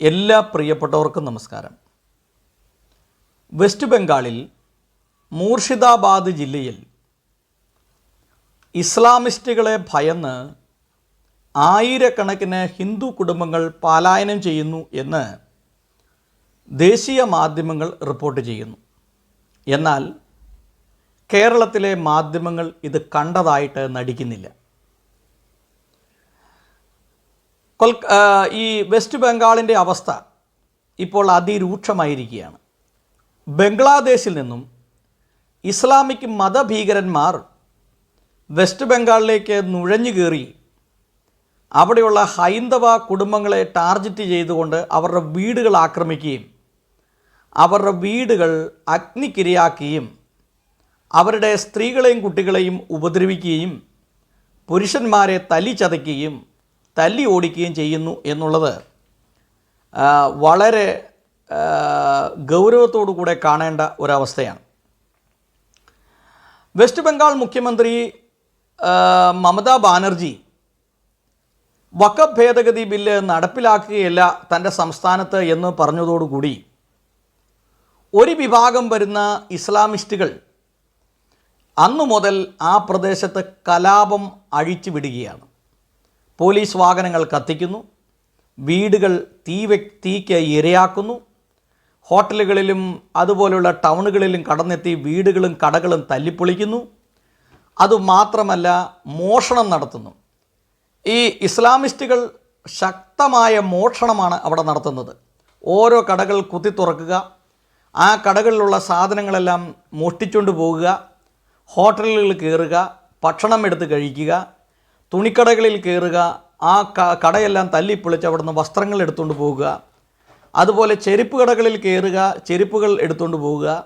എല്ലാ പ്രിയപ്പെട്ടവർക്കും നമസ്കാരം. വെസ്റ്റ് ബംഗാളിൽ മൂർഷിദാബാദ് ജില്ലയിൽ ഇസ്ലാമിസ്റ്റുകളെ ഭയന്ന് ആയിരക്കണക്കിന് ഹിന്ദു കുടുംബങ്ങൾ പലായനം ചെയ്യുന്നു എന്ന് ദേശീയ മാധ്യമങ്ങൾ റിപ്പോർട്ട് ചെയ്യുന്നു. എന്നാൽ കേരളത്തിലെ മാധ്യമങ്ങൾ ഇത് കണ്ടതായിട്ട് നടിക്കുന്നില്ല. കൊൽ ഈ വെസ്റ്റ് ബംഗാളിന്റെ അവസ്ഥ ഇപ്പോൾ അതിരൂക്ഷമായിരിക്കുകയാണ്. ബംഗ്ലാദേശിൽ നിന്നും ഇസ്ലാമിക് മതഭീകരന്മാർ വെസ്റ്റ് ബംഗാളിലേക്ക് നുഴഞ്ഞു കയറി അവിടെയുള്ള ഹൈന്ദവ കുടുംബങ്ങളെ ടാർഗറ്റ് ചെയ്തുകൊണ്ട് അവരുടെ വീടുകൾ ആക്രമിക്കുകയും അവരുടെ വീടുകൾ അഗ്നിക്കിരയാക്കുകയും അവരുടെ സ്ത്രീകളെയും കുട്ടികളെയും ഉപദ്രവിക്കുകയും പുരുഷന്മാരെ തല്ലി ചതയ്ക്കുകയും തല്ലി ഓടിക്കുകയും ചെയ്യുന്നു എന്നുള്ളത് വളരെ ഗൗരവത്തോടു കൂടെ കാണേണ്ട ഒരവസ്ഥയാണ്. വെസ്റ്റ് ബംഗാൾ മുഖ്യമന്ത്രി മമതാ ബാനർജി വക്കഫ് ഭേദഗതി ബില്ല് നടപ്പിലാക്കുകയല്ല തന്റെ സംസ്ഥാനത്ത് എന്ന് പറഞ്ഞതോടുകൂടി ഒരു വിഭാഗം വരുന്ന ഇസ്ലാമിസ്റ്റുകൾ അന്നു മുതൽ ആ പ്രദേശത്ത് കലാപം അഴിച്ചു വിടുകയാണ് പോലീസ് വാഹനങ്ങൾ കത്തിക്കുന്നു. വീടുകൾ തീ തീക്ക് ഇരയാക്കുന്നു. ഹോട്ടലുകളിലും അതുപോലുള്ള ടൗണുകളിലും കടന്നെത്തി വീടുകളും കടകളും തല്ലിപ്പൊളിക്കുന്നു. അതുമാത്രമല്ല മോഷണം നടത്തുന്നു. ഈ ഇസ്ലാമിസ്റ്റുകൾ ശക്തമായ മോഷണമാണ് അവിടെ നടത്തുന്നത്. ഓരോ കടകൾ കുത്തി തുറക്കുക ആ കടകളിലുള്ള സാധനങ്ങളെല്ലാം മോഷ്ടിച്ചുകൊണ്ട് പോകുക ഹോട്ടലുകളിൽ കയറുക ഭക്ഷണം എടുത്ത് കഴിക്കുക തുണിക്കടകളിൽ കയറുക ആ കടയെല്ലാം തല്ലിപ്പൊളിച്ച് അവിടുന്ന് വസ്ത്രങ്ങൾ എടുത്തുകൊണ്ട് പോവുക. അതുപോലെ ചെരുപ്പ് കടകളിൽ കയറുക ചെരുപ്പുകൾ എടുത്തുകൊണ്ട് പോവുക.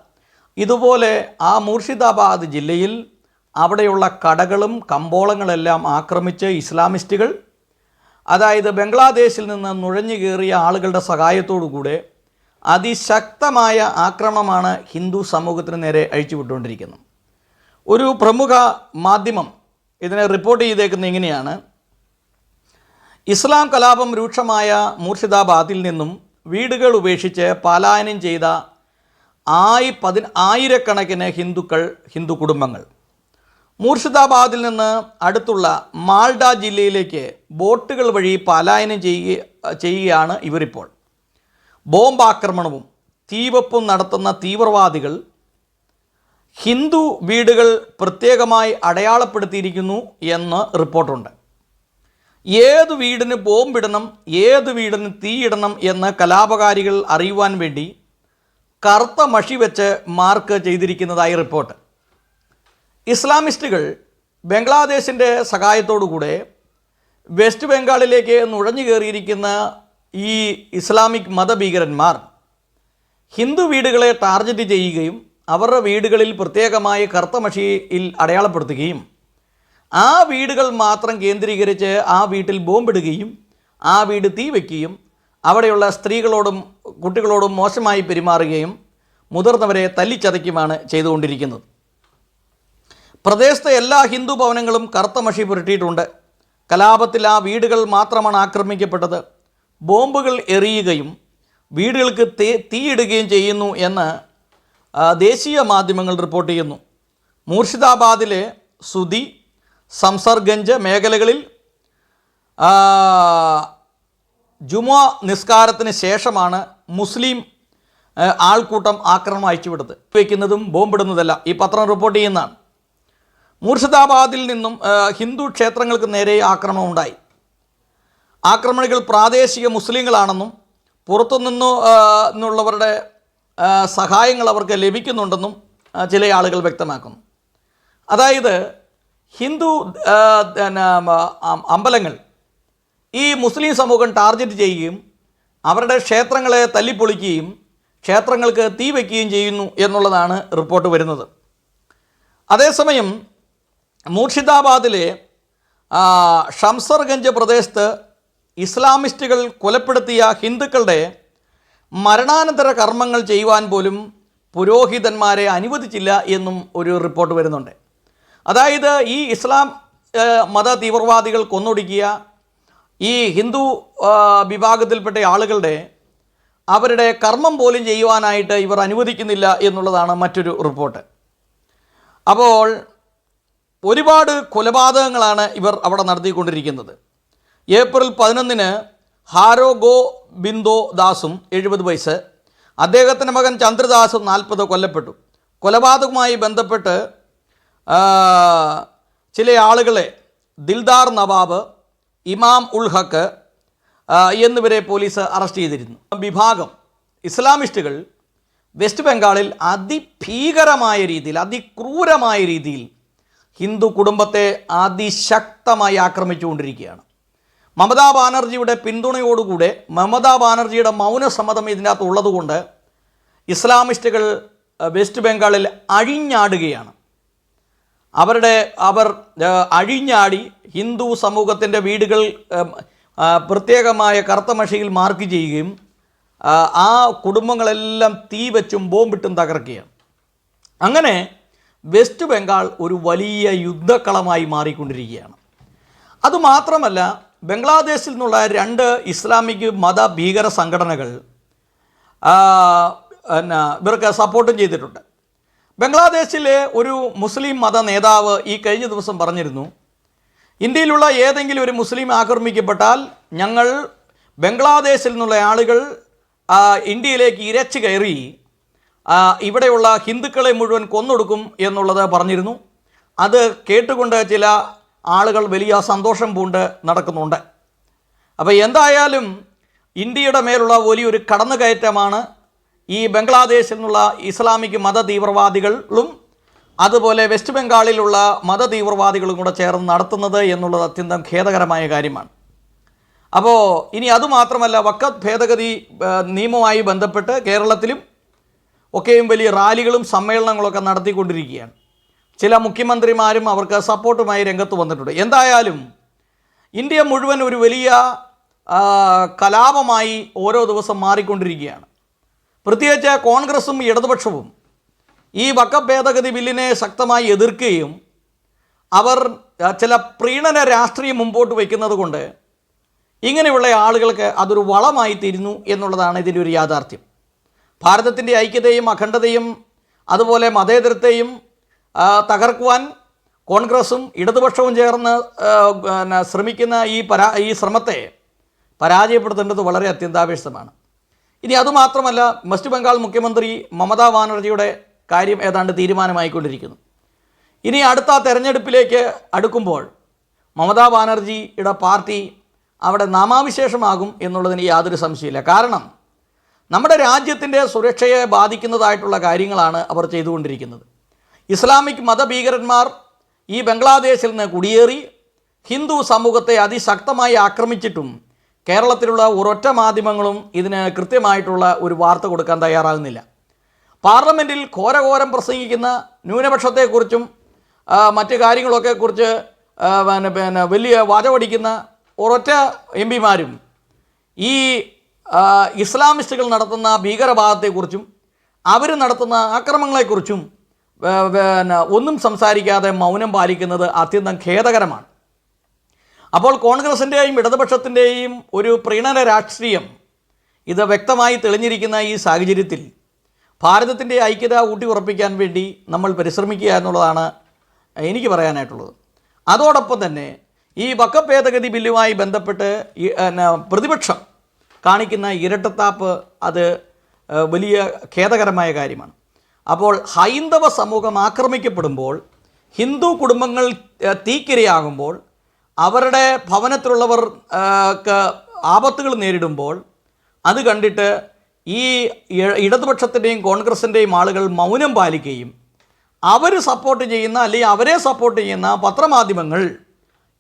ഇതുപോലെ ആ മൂർഷിദാബാദ് ജില്ലയിൽ അവിടെയുള്ള കടകളും കമ്പോളങ്ങളെല്ലാം ആക്രമിച്ച് ഇസ്ലാമിസ്റ്റുകൾ അതായത് ബംഗ്ലാദേശിൽ നിന്ന് നുഴഞ്ഞു കയറിയ ആളുകളുടെ സഹായത്തോടുകൂടെ അതിശക്തമായ ആക്രമണമാണ് ഹിന്ദു സമൂഹത്തിന് നേരെ അഴിച്ചുവിട്ടുകൊണ്ടിരിക്കുന്നത്. ഒരു പ്രമുഖ മാധ്യമം ഇതിനെ റിപ്പോർട്ട് ചെയ്തേക്കുന്നത് ഇങ്ങനെയാണ്. ഇസ്ലാം കലാപം രൂക്ഷമായ മൂർഷിദാബാദിൽ നിന്നും വീടുകൾ ഉപേക്ഷിച്ച് പലായനം ചെയ്ത ആയി പതി ആയിരക്കണക്കിന് ഹിന്ദുക്കൾ ഹിന്ദു കുടുംബങ്ങൾ. മൂർഷിദാബാദിൽ നിന്ന് അടുത്തുള്ള മാൾഡ ജില്ലയിലേക്ക് ബോട്ടുകൾ വഴി പലായനം ചെയ്യുക ചെയ്യുകയാണ് ഇവരിപ്പോൾ. ബോംബാക്രമണവും തീവപ്പും നടത്തുന്ന തീവ്രവാദികൾ ഹിന്ദു വീടുകൾ പ്രത്യേകമായി അടയാളപ്പെടുത്തിയിരിക്കുന്നു എന്ന് റിപ്പോർട്ടുണ്ട്. ഏത് വീടിന് ബോംബിടണം ഏത് വീടിന് തീയിടണം എന്ന് കലാപകാരികൾ അറിയുവാൻ വേണ്ടി കറുത്ത മഷി വെച്ച് മാർക്ക് ചെയ്തിരിക്കുന്നതായി റിപ്പോർട്ട്. ഇസ്ലാമിസ്റ്റുകൾ ബംഗ്ലാദേശിന്റെ സഹായത്തോടുകൂടെ വെസ്റ്റ് ബംഗാളിലേക്ക് നുഴഞ്ഞു കയറിയിരിക്കുന്ന ഈ ഇസ്ലാമിക് മതഭീകരന്മാർ ഹിന്ദു വീടുകളെ ടാർഗറ്റ് ചെയ്യുകയും അവരുടെ വീടുകളിൽ പ്രത്യേകമായി കറുത്ത മഷിയിൽ അടയാളപ്പെടുത്തുകയും ആ വീടുകൾ മാത്രം കേന്ദ്രീകരിച്ച് ആ വീട്ടിൽ ബോംബിടുകയും ആ വീട് തീ വയ്ക്കുകയും അവിടെയുള്ള സ്ത്രീകളോടും കുട്ടികളോടും മോശമായി പെരുമാറുകയും മുതിർന്നവരെ തല്ലിച്ചതയ്ക്കുമാണ് ചെയ്തുകൊണ്ടിരിക്കുന്നത്. പ്രദേശത്തെ എല്ലാ ഹിന്ദു ഭവനങ്ങളും കറുത്ത മഷി പുരട്ടിയിട്ടുണ്ട്. കലാപത്തിൽ ആ വീടുകൾ മാത്രമാണ് ആക്രമിക്കപ്പെട്ടത്. ബോംബുകൾ എറിയുകയും വീടുകൾക്ക് തീ തീയിടുകയും ചെയ്യുന്നു എന്ന് ദേശീയ മാധ്യമങ്ങൾ റിപ്പോർട്ട് ചെയ്യുന്നു. മൂർഷിദാബാദിലെ സുതി സംസർഗഞ്ച് മേഖലകളിൽ ജുമ നിസ്കാരത്തിന് ശേഷമാണ് മുസ്ലിം ആൾക്കൂട്ടം ആക്രമണം അയച്ചുവിടുന്നത്. വയ്ക്കുന്നതും ബോംബിടുന്നതല്ല. ഈ പത്രം റിപ്പോർട്ട് ചെയ്യുന്നതാണ്. മൂർഷിദാബാദിൽ നിന്നും ഹിന്ദു ക്ഷേത്രങ്ങൾക്ക് നേരെ ആക്രമണം ഉണ്ടായി. ആക്രമണികൾ പ്രാദേശിക മുസ്ലിങ്ങളാണെന്നും പുറത്തുനിന്നു നിന്നുള്ളവരുടെ സഹായങ്ങൾ അവർക്ക് ലഭിക്കുന്നുണ്ടെന്നും ചില ആളുകൾ വ്യക്തമാക്കുന്നു. അതായത് ഹിന്ദു അമ്പലങ്ങൾ ഈ മുസ്ലിം സമൂഹം ടാർഗറ്റ് ചെയ്യുകയും അവരുടെ ക്ഷേത്രങ്ങളെ തല്ലിപ്പൊളിക്കുകയും ക്ഷേത്രങ്ങൾക്ക് തീ വയ്ക്കുകയും ചെയ്യുന്നു എന്നുള്ളതാണ് റിപ്പോർട്ട് വരുന്നത്. അതേസമയം മൂർഷിദാബാദിലെ ഷംസർഗഞ്ച് പ്രദേശത്ത് ഇസ്ലാമിസ്റ്റുകൾ കൊലപ്പെടുത്തിയ ഹിന്ദുക്കളുടെ മരണാനന്തര കർമ്മങ്ങൾ ചെയ്യുവാൻ പോലും പുരോഹിതന്മാരെ അനുവദിച്ചില്ല എന്നും ഒരു റിപ്പോർട്ട് വരുന്നുണ്ട്. അതായത് ഈ ഇസ്ലാം മത തീവ്രവാദികൾ കൊന്നൊടുക്കിയ ഈ ഹിന്ദു വിഭാഗത്തിൽപ്പെട്ട ആളുകളുടെ അവരുടെ കർമ്മം പോലും ചെയ്യുവാനായിട്ട് ഇവർ അനുവദിക്കുന്നില്ല എന്നുള്ളതാണ് മറ്റൊരു റിപ്പോർട്ട്. അപ്പോൾ ഒരുപാട് കൊലപാതകങ്ങളാണ് ഇവർ അവിടെ നടത്തിക്കൊണ്ടിരിക്കുന്നത്. ഏപ്രിൽ പതിനൊന്നിന് ഹാരോ ഗോ ബിന്ദോ ദാസും എഴുപത് വയസ്സ്. അദ്ദേഹത്തിന്റെ മകൻ ചന്ദ്രദാസും നാൽപ്പത് കൊല്ലപ്പെട്ടു. കൊലപാതകവുമായി ബന്ധപ്പെട്ട് ചില ആളുകളെ ദിൽദാർ നവാബ് ഇമാം ഉൾ ഹക്ക് എന്നിവരെ പോലീസ് അറസ്റ്റ് ചെയ്തിരുന്നു. വിഭാഗം ഇസ്ലാമിസ്റ്റുകൾ വെസ്റ്റ് ബംഗാളിൽ അതിഭീകരമായ രീതിയിൽ അതിക്രൂരമായ രീതിയിൽ ഹിന്ദു കുടുംബത്തെ അതിശക്തമായി ആക്രമിച്ചുകൊണ്ടിരിക്കുകയാണ്. മമതാ ബാനർജിയുടെ പിന്തുണയോടുകൂടെ മമതാ ബാനർജിയുടെ മൗനസമ്മതം ഇതിനകത്ത് ഉള്ളതുകൊണ്ട് ഇസ്ലാമിസ്റ്റുകൾ വെസ്റ്റ് ബംഗാളിൽ അഴിഞ്ഞാടുകയാണ്. അവരുടെ അവർ അഴിഞ്ഞാടി ഹിന്ദു സമൂഹത്തിന്റെ വീടുകൾ പ്രത്യേകമായ കറുത്ത മഷിയിൽ മാർക്ക് ചെയ്യുകയും ആ കുടുംബങ്ങളെല്ലാം തീ വെച്ചും ബോംബിട്ടും തകർക്കുകയാണ്. അങ്ങനെ വെസ്റ്റ് ബംഗാൾ ഒരു വലിയ യുദ്ധക്കളമായി മാറിക്കൊണ്ടിരിക്കുകയാണ്. അതുമാത്രമല്ല ബംഗ്ലാദേശിൽ നിന്നുള്ള രണ്ട് ഇസ്ലാമിക് മത ഭീകര സംഘടനകൾ എന്നാ ഇവർക്ക് സപ്പോർട്ടും ചെയ്തിട്ടുണ്ട്. ബംഗ്ലാദേശിലെ ഒരു മുസ്ലിം മത നേതാവ് ഈ കഴിഞ്ഞ ദിവസം പറഞ്ഞിരുന്നു ഇന്ത്യയിലുള്ള ഏതെങ്കിലും ഒരു മുസ്ലിം ആക്രമിക്കപ്പെട്ടാൽ ഞങ്ങൾ ബംഗ്ലാദേശിൽ നിന്നുള്ള ആളുകൾ ഇന്ത്യയിലേക്ക് ഇരച്ചു കയറി ഇവിടെയുള്ള ഹിന്ദുക്കളെ മുഴുവൻ കൊന്നൊടുക്കും എന്നുള്ളത് പറഞ്ഞിരുന്നു. അത് കേട്ടുകൊണ്ട് ചില ആളുകൾ വലിയ സന്തോഷം പൂണ്ട് നടക്കുന്നുണ്ട്. അപ്പോൾ എന്തായാലും ഇന്ത്യയുടെ മേലുള്ള വലിയൊരു കടന്നുകയറ്റമാണ് ഈ ബംഗ്ലാദേശിൽ നിന്നുള്ള ഇസ്ലാമിക് മത തീവ്രവാദികളും അതുപോലെ വെസ്റ്റ് ബംഗാളിലുള്ള മത തീവ്രവാദികളും കൂടെ ചേർന്ന് നടത്തുന്നത് എന്നുള്ളത് അത്യന്തം ഖേദകരമായ കാര്യമാണ്. അപ്പോൾ ഇനി അതുമാത്രമല്ല വക്കത്ത് ഭേദഗതി നിയമവുമായി ബന്ധപ്പെട്ട് കേരളത്തിലും ഒക്കെയും വലിയ റാലികളും സമ്മേളനങ്ങളൊക്കെ നടത്തിക്കൊണ്ടിരിക്കുകയാണ്. ചില മുഖ്യമന്ത്രിമാരും അവർക്ക് സപ്പോർട്ടുമായി രംഗത്ത് വന്നിട്ടുണ്ട്. എന്തായാലും ഇന്ത്യ മുഴുവൻ ഒരു വലിയ കലാപമായി ഓരോ ദിവസം മാറിക്കൊണ്ടിരിക്കുകയാണ്. പ്രത്യേകിച്ച് കോൺഗ്രസും ഇടതുപക്ഷവും ഈ വക്ക ഭേദഗതി ബില്ലിനെ ശക്തമായി എതിർക്കുകയും അവർ ചില പ്രീണന രാഷ്ട്രീയം മുമ്പോട്ട് വയ്ക്കുന്നത് കൊണ്ട് ഇങ്ങനെയുള്ള ആളുകൾക്ക് അതൊരു വളമായി തീരുന്നു എന്നുള്ളതാണ് ഇതിന്റെ ഒരു യാഥാർത്ഥ്യം. ഭാരതത്തിന്റെ ഐക്യതയും അഖണ്ഡതയും അതുപോലെ മതേതരത്തെയും തകർക്കുവാൻ കോൺഗ്രസും ഇടതുപക്ഷവും ചേർന്ന് ശ്രമിക്കുന്ന ഈ പരാ ഈ ശ്രമത്തെ പരാജയപ്പെടുത്തേണ്ടത് വളരെ അത്യന്താപേക്ഷിതമാണ്. ഇനി അതുമാത്രമല്ല വെസ്റ്റ് ബംഗാൾ മുഖ്യമന്ത്രി മമതാ ബാനർജിയുടെ കാര്യം ഏതാണ്ട് തീരുമാനമായിക്കൊണ്ടിരിക്കുന്നു. ഇനി അടുത്ത തെരഞ്ഞെടുപ്പിലേക്ക് അടുക്കുമ്പോൾ മമതാ ബാനർജിയുടെ പാർട്ടി അവിടെ നാമാവിശേഷമാകും എന്നുള്ളതിന് യാതൊരു സംശയമില്ല കാരണം നമ്മുടെ രാജ്യത്തിന്റെ സുരക്ഷയെ ബാധിക്കുന്നതായിട്ടുള്ള കാര്യങ്ങളാണ് അവർ ചെയ്തുകൊണ്ടിരിക്കുന്നത്. ഇസ്ലാമിക് മതഭീകരന്മാർ ഈ ബംഗ്ലാദേശിൽ നിന്ന് കുടിയേറി ഹിന്ദു സമൂഹത്തെ അതിശക്തമായി ആക്രമിച്ചിട്ടും കേരളത്തിലുള്ള ഒരൊറ്റ മാധ്യമങ്ങളും ഇതിന് കൃത്യമായിട്ടുള്ള ഒരു വാർത്ത കൊടുക്കാൻ തയ്യാറാകുന്നില്ല. പാർലമെന്റിൽ ഘോരഘോരം പ്രസംഗിക്കുന്ന ന്യൂനപക്ഷത്തെക്കുറിച്ചും മറ്റു കാര്യങ്ങളൊക്കെ കുറിച്ച് പിന്നെ പിന്നെ വലിയ വാചമടിക്കുന്ന ഒരൊറ്റ എം പിമാരും ഈ ഇസ്ലാമിസ്റ്റുകൾ നടത്തുന്ന ഭീകരവാദത്തെക്കുറിച്ചും അവർ നടത്തുന്ന ആക്രമണങ്ങളെക്കുറിച്ചും പിന്നെ ഒന്നും സംസാരിക്കാതെ മൗനം പാലിക്കുന്നത് അത്യന്തം ഖേദകരമാണ്. അപ്പോൾ കോൺഗ്രസിന്റെയും ഇടതുപക്ഷത്തിന്റെയും ഒരു പ്രീണന രാഷ്ട്രീയം ഇത് വ്യക്തമായി തെളിഞ്ഞിരിക്കുന്ന ഈ സാഹചര്യത്തിൽ ഭാരതത്തിന്റെ ഐക്യത ഊട്ടി ഉറപ്പിക്കാൻ വേണ്ടി നമ്മൾ പരിശ്രമിക്കുക എന്നുള്ളതാണ് എനിക്ക് പറയാനായിട്ടുള്ളത്. അതോടൊപ്പം തന്നെ ഈ വക്ക ഭേദഗതി ബില്ലുമായി ബന്ധപ്പെട്ട് പ്രതിപക്ഷം കാണിക്കുന്ന ഇരട്ടത്താപ്പ് അത് വലിയ ഖേദകരമായ കാര്യമാണ്. അപ്പോൾ ഹൈന്ദവ സമൂഹം ആക്രമിക്കപ്പെടുമ്പോൾ ഹിന്ദു കുടുംബങ്ങൾ തീക്കിരയാകുമ്പോൾ അവരുടെ ഭവനത്തിലുള്ളവർ ആപത്തുകൾ നേരിടുമ്പോൾ അത് കണ്ടിട്ട് ഈ ഇടതുപക്ഷത്തിന്റെയും കോൺഗ്രസിന്റെയും ആളുകൾ മൗനം പാലിക്കുകയും അവർ സപ്പോർട്ട് ചെയ്യുന്ന അല്ലെങ്കിൽ അവരെ സപ്പോർട്ട് ചെയ്യുന്ന പത്രമാധ്യമങ്ങൾ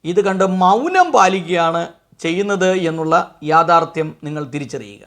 ഇത് കണ്ട് മൗനം പാലിക്കുകയാണ് ചെയ്യുന്നത് എന്നുള്ള യാഥാർത്ഥ്യം നിങ്ങൾ തിരിച്ചറിയുക.